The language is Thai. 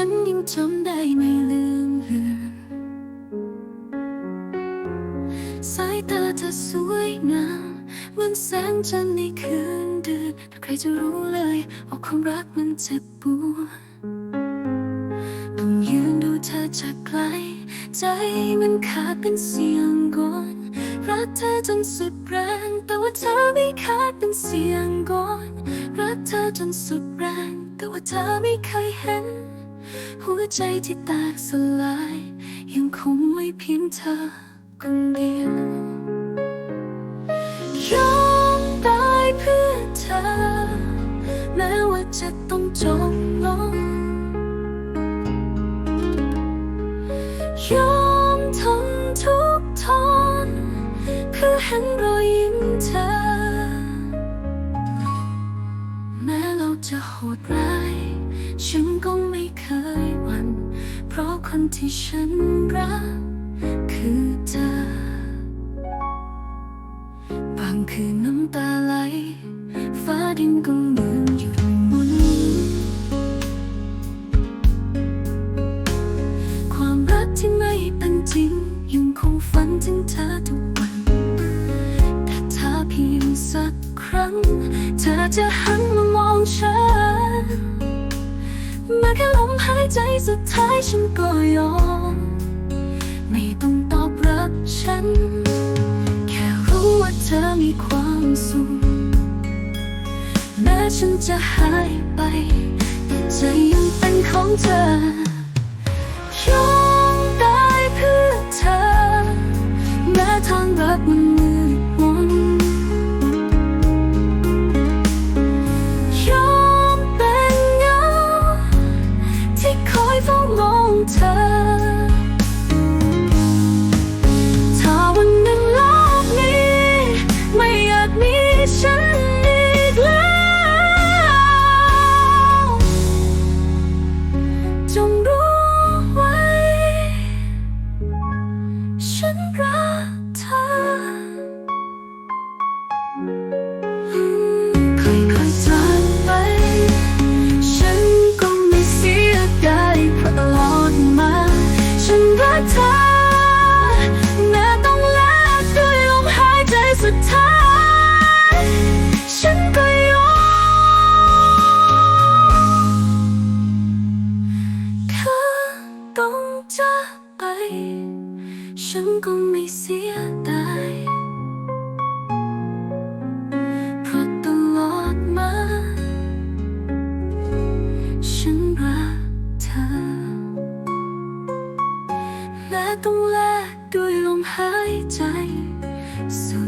ฉันยังจำได้ไม่ลืมเลือสายตาเธอสวยงามเหมือนแสงจันทร์ในคืนเดือนถ้าใครจะรู้เลยว่าความรักมันเจ็บปวดต้องยืนดูเธอจากไกล ใจมันขาดเป็นเสียงกลอนรักเธอจนสุดแรง แต่ว่าเธอไม่ขาดเป็นเสียงกลอนรักเธอจนสุดแรง แต่ว่าเธอไม่เคยเห็น หัวใจที่แตกสลาย ยังคงไม่เพียงเธอคนเดียวยอมตายเพื่อเธอ แม้ว่าจะต้องจมลงยอมทนทุกทนเพื่อเห็นรอยยิ้มเธอ แม้เราจะโหดร้ายฉัน คนที่ฉันรัก คือเธอ บางคืนน้ำตาไหล ฟ้าดินก็เหมือนหยุดหมุน ความรักที่ไม่เป็นจริง ยังคงฝันถึงเธอทุกวัน แต่ถ้าเพียงสักครั้ง เธอจะหันมามองฉัน แค่ลมหายใจสุดท้ายฉันก็ยอม ไม่ต้องตอบรับฉัน แค่รู้ว่าเธอมีความสุขแม้ฉันจะหายไป แต่ใจยังเป็นของเธอยอมตายเพื่อเธอ แม้ทางรักมัน ฉันก็ไม่เสียดายเพราะตลอดมา ฉันรักเธอ และต้องแลกด้วยลมหายใจสุด